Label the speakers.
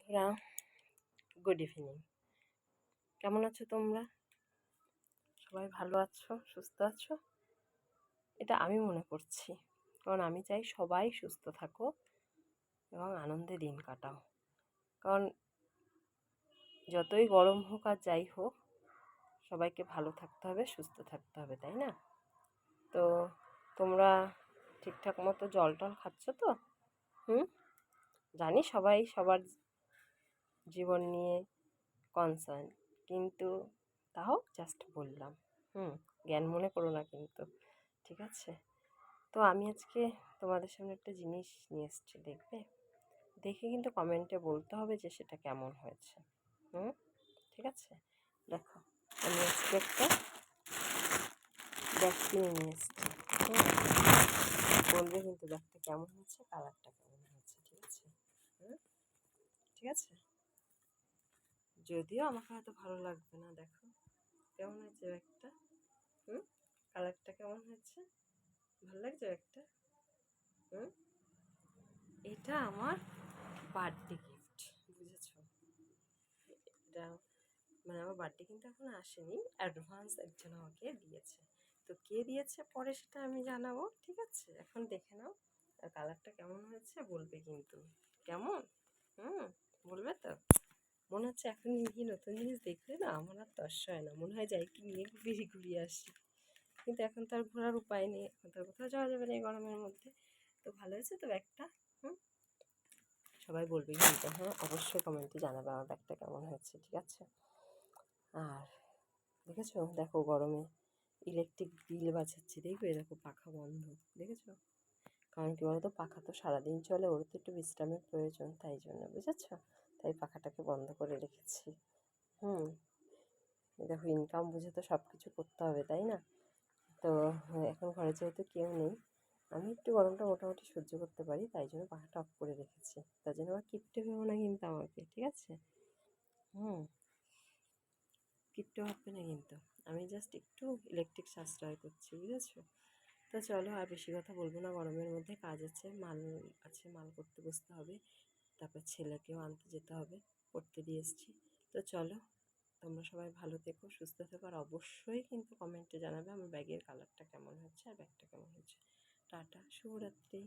Speaker 1: বন্ধুরা good evening কেমন আছো তোমরা? সবাই ভালো আছো, সুস্থ আছো? এটা আমি মনে করছি। কারণ আমি চাই সবাই সুস্থ থাকো এবং আনন্দে দিন কাটাও। কারণ যতই গরম হোক আর যাই হোক, সবাইকে ভালো থাকতে হবে, সুস্থ থাকতে হবে, তাই না? তো তোমরা ঠিকঠাক মতো জল টল খাচ্ছ তো? হুম? জানি সবাই সবার জীবন নিয়ে কনসার্ন কিন্তু তাও জাস্ট বললাম। হুম, জ্ঞান মনে করো না কিন্তু, ঠিক আছে? তো আমি আজকে তোমাদের সামনে একটা জিনিস নিয়ে এসেছি, দেখবে? দেখে কিন্তু কমেন্টে বলতে হবে যে সেটা কেমন হয়েছে। হুম, ঠিক আছে? দেখো, আমি আজকে একটা ব্যাগ কিনে নিয়ে এসেছি বলবে কিন্তু ব্যাগটা কেমন হয়েছে কালারটা কেমন হয়েছে, ঠিক আছে? হুম, ঠিক আছে? যদিও আমাকে হয়তো ভালো লাগবে না, দেখো। কেমন হয়েছে ব্যাগটা? হুম? কালারটা কেমন হয়েছে? ভালো লাগছে ব্যাগটা? হুম? এটা আমার বার্থডে গিফট, বুঝেছ? এটা মানে আমার বার্থডে কিন্তু এখন আসেনি, অ্যাডভান্স একজন আমাকে দিয়েছে। তো কে দিয়েছে পরে সেটা আমি জানাব, ঠিক আছে? এখন দেখে নাও, আর কালারটা কেমন হয়েছে বলবে কিন্তু। কেমন? হুম, বলবে তো? মনে হচ্ছে এখন নিয়ে নতুন জিনিস দেখলে না আমার আর তর্স হয় না। মনে হয় যাই কি নিয়ে বেশি ঘুরিয়ে আসি। কিন্তু এখন তো আর ঘোরার উপায় নেই। এখন তো আর কোথাও যাওয়া যাবে না এই গরমের মধ্যে। তো ভালো হয়েছে তো ব্যাগটা? হুম? সবাই বলবে কিন্তু হ্যাঁ অবশ্যই কমেন্টে জানাবে আমার ব্যাগটা কেমন হয়েছে, ঠিক আছে? আর দেখেছ? দেখো গরমে ইলেকট্রিক বিল বাঁচাচ্ছে দেখবে? দেখো পাখা বন্ধ। দেখেছ? কারণ কী বলতো? পাখা তো সারাদিন চলে, ওর তো একটু বিশ্রামের প্রয়োজন, তাই জন্য, বুঝেছ? তাই পাখাটাকে বন্ধ করে রেখেছি। হুম, দেখো ইনকাম বুঝে তো সব কিছু করতে হবে, তাই না? তো এখন ঘরে যেহেতু কেউ নেই, আমি একটু গরমটা মোটামুটি সহ্য করতে পারি, তাই জন্য পাখাটা অফ করে রেখেছি। তার জন্য আমার কিপটে ভেবো না কিন্তু আমাকে, ঠিক আছে? হুম, কিপটে ভাববে না কিন্তু। আমি জাস্ট একটু ইলেকট্রিক সাশ্রয় করছি, বুঝেছ? তো চলো আর বেশি কথা বলব না, গরমের মধ্যে কাজ আছে, মাল আছে, মাল করতে বসতে হবে। তারপর ছেলেকেও আনতে যেতে হবে, পড়তে দিয়ে এসেছি। তো চলো, তোমরা সবাই ভালো থেকো, সুস্থ থেকো, আর অবশ্যই কিন্তু কমেন্টে জানাবে আমার ব্যাগের কালারটা কেমন হচ্ছে আর ব্যাগটা কেমন হচ্ছে টাটা, শুভরাত্রি।